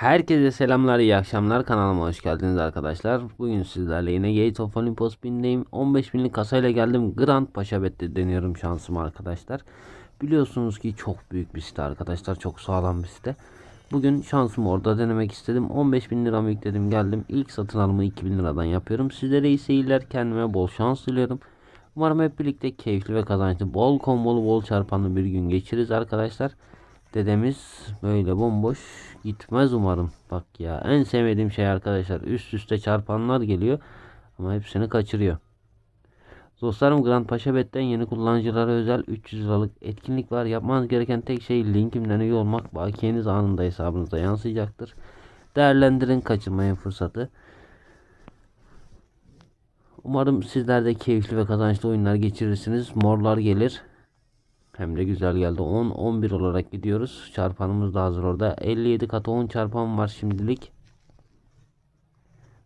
Herkese selamlar, iyi akşamlar. Kanalıma hoş geldiniz arkadaşlar. Bugün sizlerle yine Gates of Olympus bindeyim. 15 binlik kasayla geldim. Grand Paşa Bet'te deniyorum şansımı arkadaşlar. Biliyorsunuz ki çok büyük bir site arkadaşlar. Çok sağlam bir site. Bugün şansımı orada denemek istedim. 15 bin liramı yükledim geldim. İlk satın alımı 2000 liradan yapıyorum. Sizlere iyi seyirler. Kendime bol şans diliyorum. Umarım hep birlikte keyifli ve kazançlı, bol kombolu, bol çarpanlı bir gün geçiririz arkadaşlar. Dedemiz böyle bomboş gitmez umarım. Bak ya en sevmediğim şey arkadaşlar üst üste çarpanlar geliyor ama hepsini kaçırıyor. Dostlarım Grand Paşa Bet'ten yeni kullanıcılara özel 300 liralık etkinlik var. Yapmanız gereken tek şey linkimden üye olmak. Bakiyeniz anında hesabınıza yansıyacaktır. Değerlendirin kaçırmayın fırsatı. Umarım sizler de keyifli ve kazançlı oyunlar geçirirsiniz. Morlar gelir. Hem de güzel geldi. 10 11 olarak gidiyoruz. Çarpanımız da hazır orada. 57 katı 10 çarpan var şimdilik.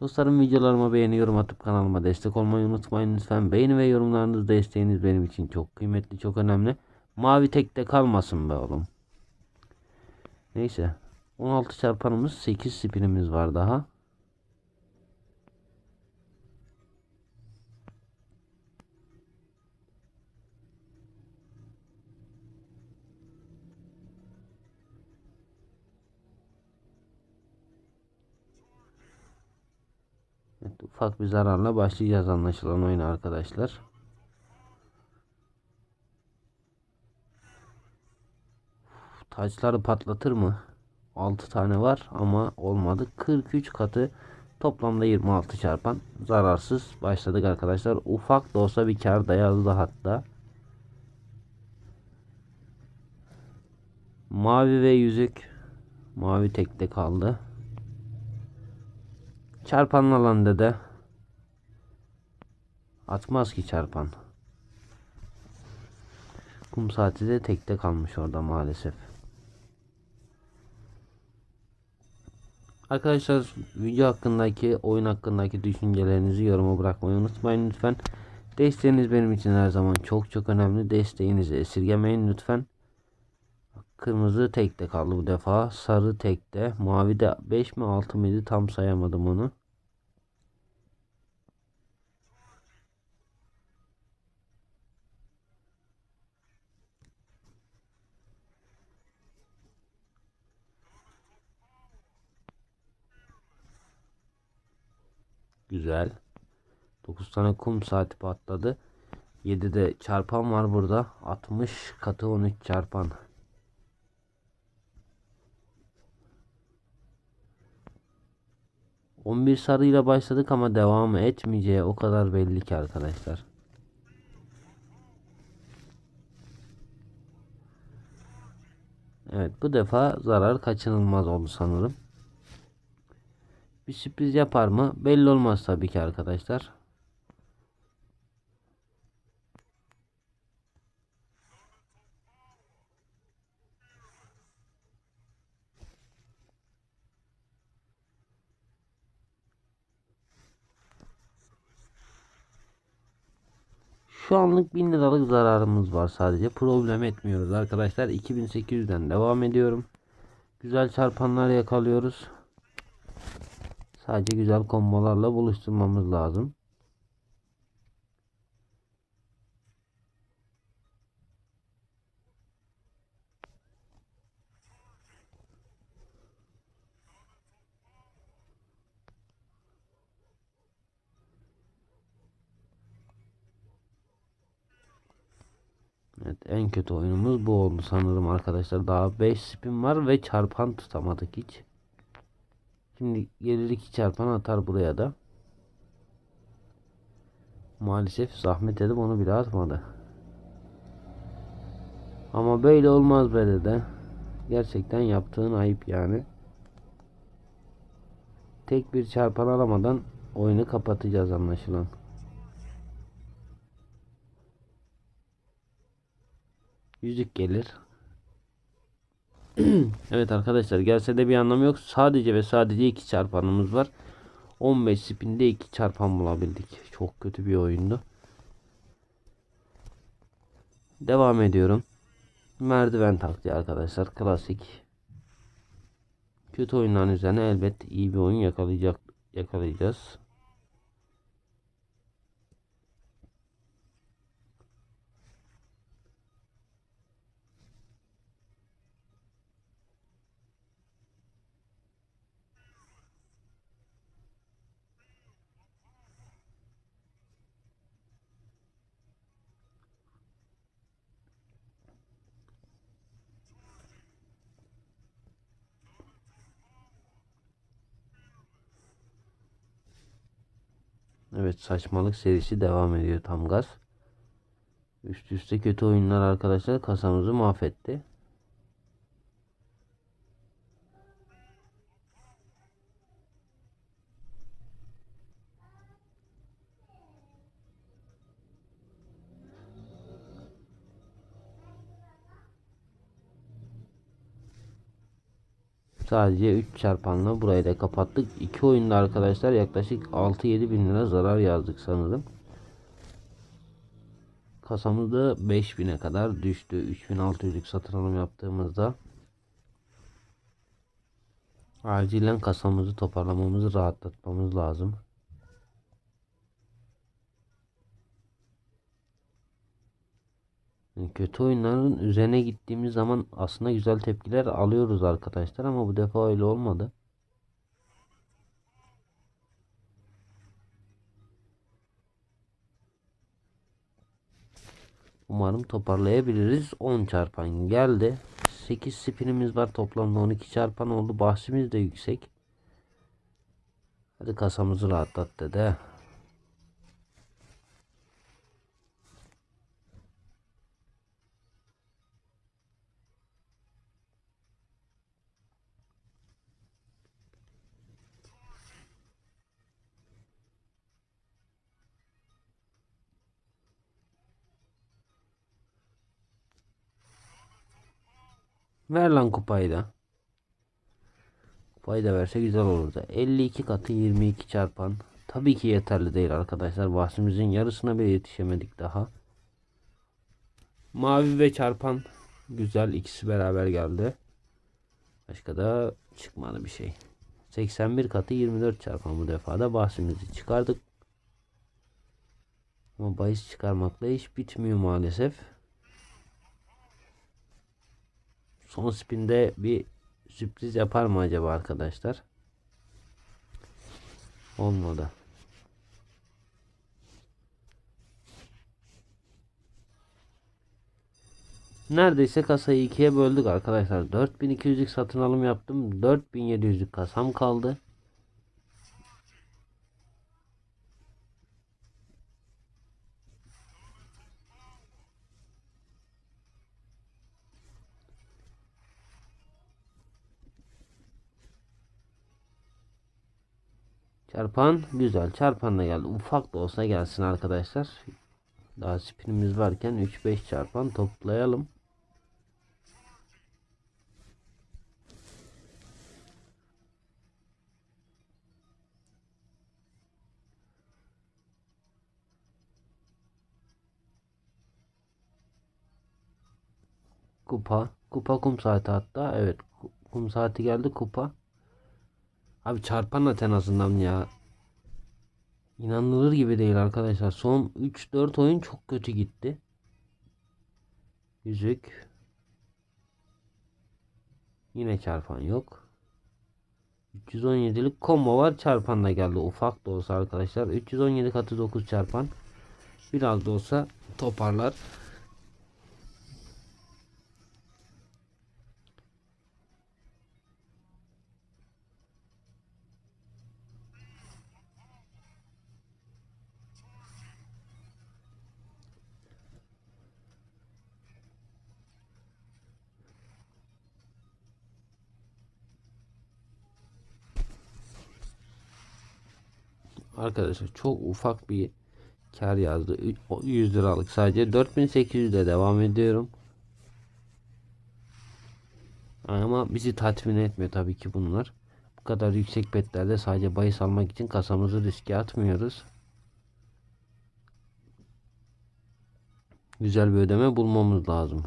Dostlarım videolarıma beğeni yorum atıp kanalıma destek olmayı unutmayın lütfen. Beğeni ve yorumlarınız desteğiniz benim için çok kıymetli, çok önemli. Mavi tekte kalmasın be oğlum. Neyse. 16 çarpanımız 8 spinimiz var daha. Ufak bir zararla başlayacağız anlaşılan oyuna arkadaşlar. Taçları patlatır mı? 6 tane var ama olmadı. 43 katı toplamda 26 çarpan zararsız başladık arkadaşlar. Ufak da olsa bir kar da hatta. Mavi ve yüzük mavi tekte kaldı. Çarpanın alan dede. Atmaz ki çarpan. Kum saati de tekte kalmış orada maalesef. Arkadaşlar video hakkındaki oyun hakkındaki düşüncelerinizi yoruma bırakmayı unutmayın lütfen. Desteğiniz benim için her zaman çok çok önemli. Desteğinizi esirgemeyin lütfen. Kırmızı tekte kaldı bu defa. Sarı tekte. Mavi de 5 mi 6 mıydı tam sayamadım onu. Güzel. 9 tane kum saati patladı. 7 de çarpan var burada. 60 katı 13 çarpan. On bir sarıyla başladık ama devam etmeyeceği o kadar belli ki arkadaşlar. Evet bu defa zarar kaçınılmaz oldu sanırım. Bir sürpriz yapar mı? Belli olmaz tabii ki arkadaşlar. Şu anlık 1000 liralık zararımız var sadece. Problem etmiyoruz arkadaşlar. 2800'den devam ediyorum. Güzel çarpanlar yakalıyoruz. Sadece güzel kombolarla buluşturmamız lazım. Evet en kötü oyunumuz bu oldu sanırım arkadaşlar. Daha 5 spin var ve çarpan tutamadık hiç. Şimdi gelir iki çarpan atar buraya da. Maalesef zahmet edip onu bile atmadı. Ama böyle olmaz be dede. Gerçekten yaptığın ayıp yani. Tek bir çarpan alamadan oyunu kapatacağız anlaşılan. Yüzük gelir. evet arkadaşlar gelse de bir anlamı yok. Sadece ve sadece iki çarpanımız var. 15 spinde iki çarpan bulabildik. Çok kötü bir oyundu. Devam ediyorum. Merdiven taktiği arkadaşlar. Klasik. kötü oyunların üzerine elbet iyi bir oyun yakalayacak yakalayacağız. Evet saçmalık serisi devam ediyor tam gaz. Üst üste kötü oyunlar arkadaşlar kasamızı mahvetti. Sadece 3 çarpanla burayı da kapattık. 2 oyunda arkadaşlar yaklaşık 6-7 bin lira zarar yazdık sanırım. Kasamızda 5000'e kadar düştü. 3600'lük satın alım yaptığımızda. Acilen kasamızı toparlamamızı rahatlatmamız lazım. Kötü oyunların üzerine gittiğimiz zaman aslında güzel tepkiler alıyoruz arkadaşlar ama bu defa öyle olmadı. Umarım toparlayabiliriz. 10 çarpan geldi. 8 spinimiz var. Toplamda 12 çarpan oldu. Bahsimiz de yüksek. Hadi kasamızı rahatlat dede. Ver lan kupayı da. Kupayı da verse güzel olurdu. 52 katı 22 çarpan. Tabii ki yeterli değil arkadaşlar. Bahsimizin yarısına bile yetişemedik daha. Mavi ve çarpan güzel. ikisi beraber geldi. Başka da çıkmadı bir şey. 81 katı 24 çarpan bu defa da bahsimizi çıkardık. Ama bahis çıkarmakla iş bitmiyor maalesef. Son spinde bir sürpriz yapar mı acaba arkadaşlar? Olmadı. Neredeyse kasayı ikiye böldük arkadaşlar. 4200'lük satın alım yaptım. 4700'lük kasam kaldı. Çarpan güzel. Çarpan da geldi. Ufak da olsa gelsin arkadaşlar. Daha spinimiz varken 3-5 çarpan toplayalım. Kupa. Kupa kum saati hatta. Evet. Kum saati geldi kupa. Abi çarpan at en azından ya. İnanılır gibi değil arkadaşlar. Son 3-4 oyun çok kötü gitti. Yüzük. Yine çarpan yok. 317'lik combo var. Çarpan da geldi. Ufak da olsa arkadaşlar. 317 katı 9 çarpan. Biraz da olsa toparlar. Arkadaşlar çok ufak bir kar yazdı. 100 liralık sadece 4800 de devam ediyorum. Ama bizi tatmin etmiyor tabii ki bunlar. Bu kadar yüksek betlerde sadece bahis almak için kasamızı riske atmıyoruz. Güzel bir ödeme bulmamız lazım.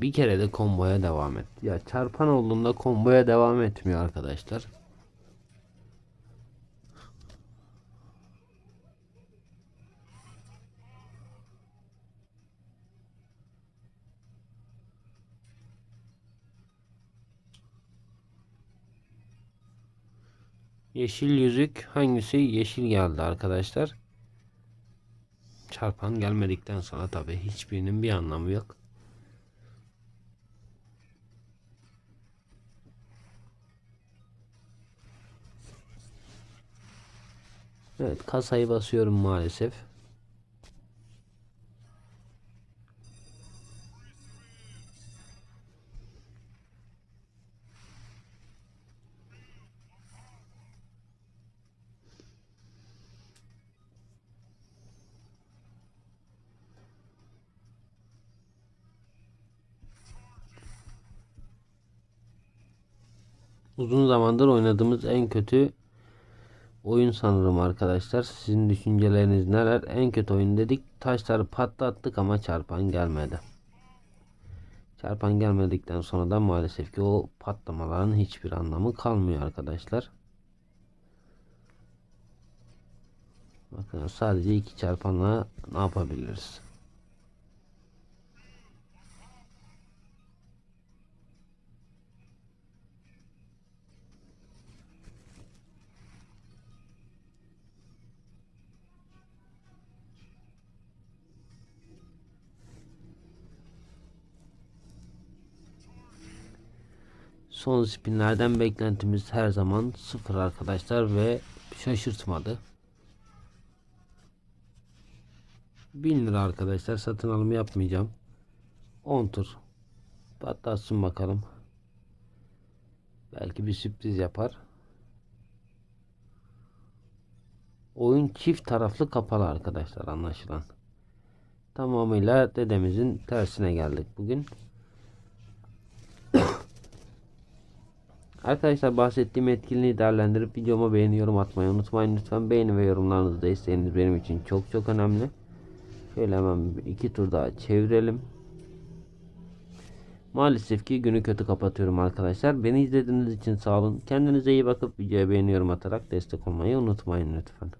Bir kere de komboya devam et. Ya çarpan olduğunda komboya devam etmiyor arkadaşlar. Yeşil yüzük hangisi? Yeşil geldi arkadaşlar. Çarpan gelmedikten sonra tabi hiçbirinin bir anlamı yok. Evet kasayı basıyorum maalesef. Uzun zamandır oynadığımız en kötü oyun sanırım arkadaşlar. Sizin düşünceleriniz neler? En kötü oyun dedik. Taşları patlattık ama çarpan gelmedi. Çarpan gelmedikten sonra da maalesef ki o patlamaların hiçbir anlamı kalmıyor arkadaşlar. Bakın sadece iki çarpanla ne yapabiliriz? Son spinlerden beklentimiz her zaman sıfır arkadaşlar ve şaşırtmadı. 1000 lira arkadaşlar satın alım yapmayacağım. 10 tur patlatsın bakalım. Belki bir sürpriz yapar. Oyun çift taraflı kapalı arkadaşlar anlaşılan. Tamamıyla dedemizin tersine geldik bugün. Arkadaşlar bahsettiğim etkinliği değerlendirip videoma beğeni yorum atmayı unutmayın. Lütfen beğeni ve yorumlarınızı da isteğiniz benim için çok çok önemli. Şöyle hemen iki tur daha çevirelim. Maalesef ki günü kötü kapatıyorum arkadaşlar. Beni izlediğiniz için sağ olun. Kendinize iyi bakıp videoya beğeni yorum atarak destek olmayı unutmayın lütfen.